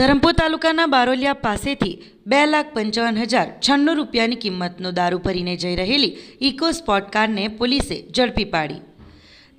ધરમપુર તાલુકાના બારોલિયા પાસેથી બે લાખ પંચાવન હજાર છન્નું રૂપિયાની કિંમતનો દારૂ ભરીને જઈ રહેલી ઇકો સ્પોટ કારને પોલીસે ઝડપી પાડી.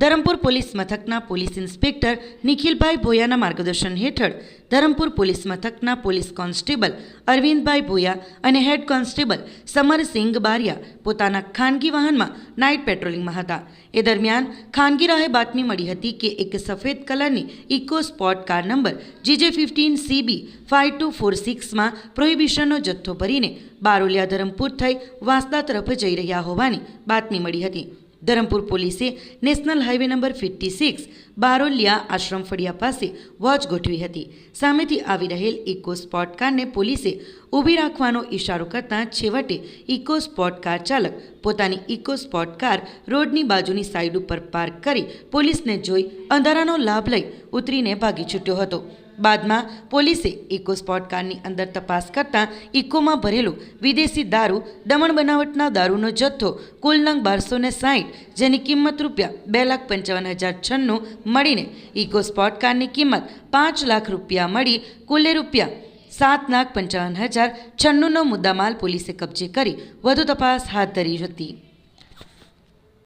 ધરમપુર પોલીસ મથકના પોલીસ ઇન્સ્પેક્ટર નિખિલભાઈ ભોયાના માર્ગદર્શન હેઠળ ધરમપુર પોલીસ મથકના પોલીસ કોન્સ્ટેબલ અરવિંદભાઈ ભોયા અને હેડ કોન્સ્ટેબલ સમરસિંગ બારિયા પોતાના ખાનગી વાહનમાં નાઇટ પેટ્રોલિંગમાં હતા. એ દરમિયાન ખાનગી રાહે બાતમી મળી હતી કે એક સફેદ કલરની eco sport car number GJ fifteen CB five two four સિક્સમાં પ્રોહિબિશનનો જથ્થો ભરીને બારોલિયા ધરમપુર થઈ વાંસદા તરફ જઈ રહ્યા હોવાની બાતમી મળી હતી. ધરમપુર પોલીસે national highway number fifty six, Barolia આશ્રમ ફળિયા પાસે વોચ ગોઠવી હતી. સામેથી આવી રહેલ ઇકો સ્પોટ કારને પોલીસે ઊભી રાખવાનો ઇશારો કરતાં છેવટે ઇકો સ્પોટ કાર ચાલક પોતાની ઇકો સ્પોટ કાર રોડની બાજુની સાઈડ ઉપર પાર્ક કરી પોલીસને જોઈ અંધારાનો લાભ લઈ ઉતરીને ભાગી છૂટ્યો હતો. બાદમાં પોલીસે ઇકો સ્પોટ કારની અંદર તપાસ કરતાં ઇકોમાં ભરેલું વિદેશી દારૂ, દમણ બનાવટના દારૂનો જથ્થો, કુલ નંગ બારસો ને સાહીઠ, જેની કિંમત રૂપિયા બે લાખ પંચાવન હજાર છન્નું મળીને ઇકો સ્પોટ કારની કિંમત પાંચ લાખ રૂપિયા મળી, કુલે રૂપિયા સાત લાખ પંચાવન હજાર છન્નુંનો મુદ્દામાલ પોલીસે કબજે કરી વધુ તપાસ હાથ ધરી હતી.